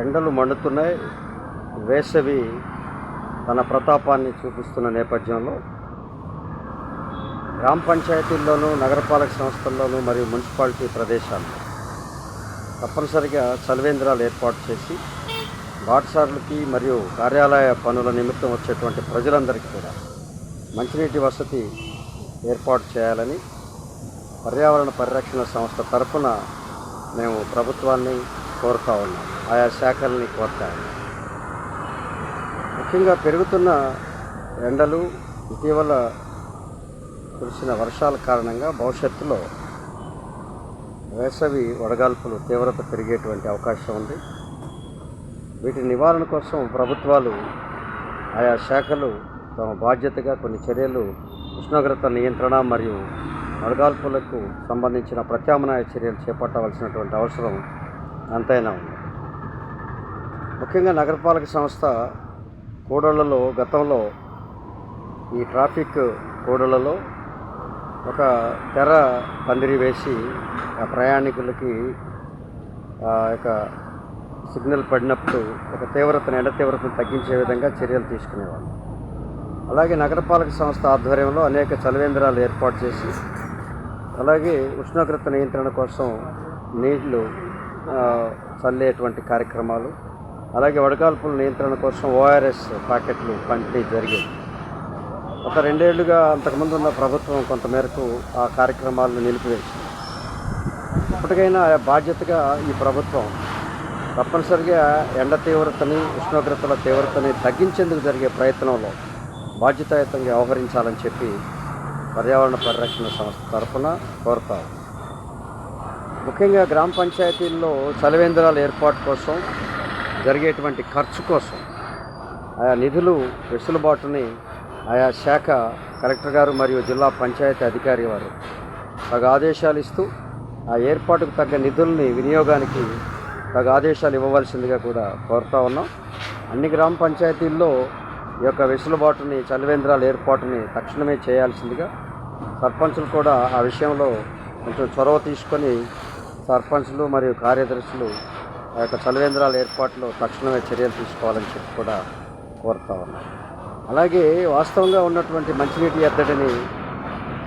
ఎండలు మండుతున్నాయి. వేసవి తన ప్రతాపాన్ని చూపిస్తున్న నేపథ్యంలో గ్రామ పంచాయతీల్లోనూ నగరపాలక సంస్థల్లోనూ మరియు మున్సిపాలిటీ ప్రదేశాల్లో తప్పనిసరిగా చలివేంద్రాలు ఏర్పాటు చేసి బాటసారులకి మరియు కార్యాలయ పనుల నిమిత్తం వచ్చేటువంటి ప్రజలందరికీ కూడా మంచినీటి వసతి ఏర్పాటు చేయాలని పర్యావరణ పరిరక్షణ సంస్థ తరఫున మేము ప్రభుత్వాన్ని కోరుతా ఉన్నాం. ఆయా శాఖల్ని కోరుతా ఉన్నాం. ముఖ్యంగా పెరుగుతున్న ఎండలు ఇటీవల కురిసిన వర్షాల కారణంగా భవిష్యత్తులో వేసవి వడగాల్పులు తీవ్రత పెరిగేటువంటి అవకాశం ఉంది. వీటి నివారణ కోసం ప్రభుత్వాలు ఆయా శాఖలు తమ బాధ్యతగా కొన్ని చర్యలు ఉష్ణోగ్రత నియంత్రణ మరియు వడగాల్పులకు సంబంధించిన ప్రత్యామ్నాయ చర్యలు చేపట్టవలసినటువంటి అవసరం అంతైనా ఉంది. ముఖ్యంగా నగరపాలక సంస్థ కూడళ్ళలో గతంలో ఈ ట్రాఫిక్ కూడళ్ళలో ఒక తెర పందిరి వేసి ఆ ప్రయాణికులకి ఆ యొక్క సిగ్నల్ పడినప్పుడు ఒక తీవ్రతను ఎండ తీవ్రతను తగ్గించే విధంగా చర్యలు తీసుకునేవాళ్ళు. అలాగే నగరపాలక సంస్థ ఆధ్వర్యంలో అనేక చలవేంద్రాలు ఏర్పాటు చేసి అలాగే ఉష్ణోగ్రత నియంత్రణ కోసం నీళ్ళు చల్లేటువంటి కార్యక్రమాలు. అలాగే వడగాల్పుల నియంత్రణ కోసం ఓఆర్ఎస్ ప్యాకెట్లు పంపిణీ జరిగేది ఒక రెండేళ్ళుగా అంతకుముందు ఉన్న ప్రభుత్వం కొంతమేరకు ఆ కార్యక్రమాలను నిలిపివేసింది. ఇప్పటికైనా ఆ బాధ్యతగా ఈ ప్రభుత్వం తప్పనిసరిగా ఎండ తీవ్రతని ఉష్ణోగ్రతల తీవ్రతని తగ్గించేందుకు జరిగే ప్రయత్నంలో బాధ్యతాయుతంగా వ్యవహరించాలని చెప్పి పర్యావరణ పరిరక్షణ సంస్థ తరఫున కోరుతారు ముఖ్యంగా గ్రామ పంచాయతీల్లో చలివేంద్రాల ఏర్పాటు కోసం జరిగేటువంటి ఖర్చు కోసం ఆయా నిధులు వెసులుబాటుని ఆయా శాఖ కలెక్టర్ గారు మరియు జిల్లా పంచాయతీ అధికారి వారు తగు ఆదేశాలు ఇస్తూ ఆ ఏర్పాటుకు తగ్గ నిధుల్ని వినియోగానికి తగు ఆదేశాలు ఇవ్వవలసిందిగా కూడా కోరుతా ఉన్నాం. అన్ని గ్రామ పంచాయతీల్లో ఈ యొక్క వెసులుబాటుని చలివేంద్రాల ఏర్పాటుని తక్షణమే చేయాల్సిందిగా సర్పంచులు కూడా ఆ విషయంలో కొంచెం చొరవ తీసుకొని సర్పంచ్లు మరియు కార్యదర్శులు ఆ యొక్క చలివేంద్రాల ఏర్పాటులో తక్షణమే చర్యలు తీసుకోవాలని చెప్పి కూడా కోరుతా ఉన్నాం. అలాగే వాస్తవంగా ఉన్నటువంటి మంచినీటి ఎద్దడిని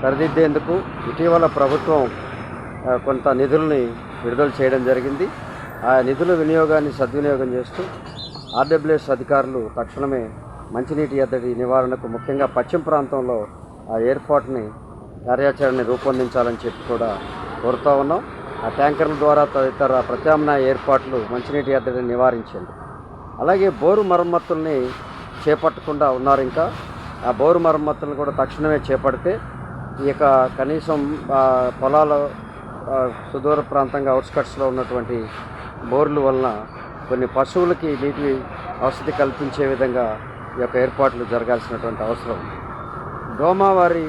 సరిదిద్దేందుకు ఇటీవల ప్రభుత్వం కొంత నిధుల్ని విడుదల చేయడం జరిగింది. ఆ నిధుల వినియోగాన్ని సద్వినియోగం చేస్తూ ఆర్డబ్ల్యూఎస్ అధికారులు తక్షణమే మంచినీటి ఎద్దడి నివారణకు ముఖ్యంగా పశ్చిమ ప్రాంతంలో ఆ ఏర్పాటుని కార్యాచరణని రూపొందించాలని చెప్పి కూడా కోరుతా ఉన్నాం. ట్యాంకర్ల ద్వారా తదితర ప్రత్యామ్నాయ ఏర్పాట్లు మంచినీటి ఎద్దడిని నివారించేందుకు. అలాగే బోరు మరమ్మతుల్ని చేపట్టకుండా ఉన్నారు ఇంకా. ఆ బోరు మరమ్మతులను కూడా తక్షణమే చేపడితే ఈ యొక్క కనీసం పొలాల సుదూర ప్రాంతంగా అవుట్స్కట్స్లో ఉన్నటువంటి బోర్ల వలన కొన్ని పశువులకి నీటి వసతి కల్పించే విధంగా ఈ యొక్క ఏర్పాట్లు జరగాల్సినటువంటి అవసరం ఉంది. దోమావారి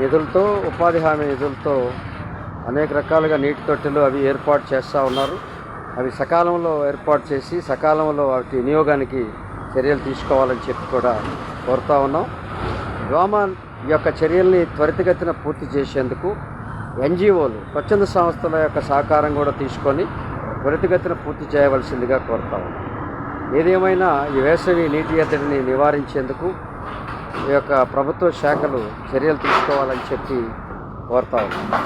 నిధులతో ఉపాధి హామీ నిధులతో అనేక రకాలుగా నీటి తొట్టెలు అవి ఏర్పాటు చేస్తూ ఉన్నారు. అవి సకాలంలో ఏర్పాటు చేసి సకాలంలో వాటి వినియోగానికి చర్యలు తీసుకోవాలని చెప్పి కూడా కోరుతా ఉన్నాం. డోమా యొక్క చర్యల్ని త్వరితగతిన పూర్తి చేసేందుకు ఎన్జిఓలు స్వచ్ఛంద సంస్థల యొక్క సహకారం కూడా తీసుకొని త్వరితగతిన పూర్తి చేయవలసిందిగా కోరుతా ఉన్నాం. ఏదేమైనా ఈ వేసవి నీటి ఎద్దడిని నివారించేందుకు ఈ యొక్క ప్రభుత్వ శాఖలు చర్యలు తీసుకోవాలని చెప్పి కోరుతా ఉన్నాం.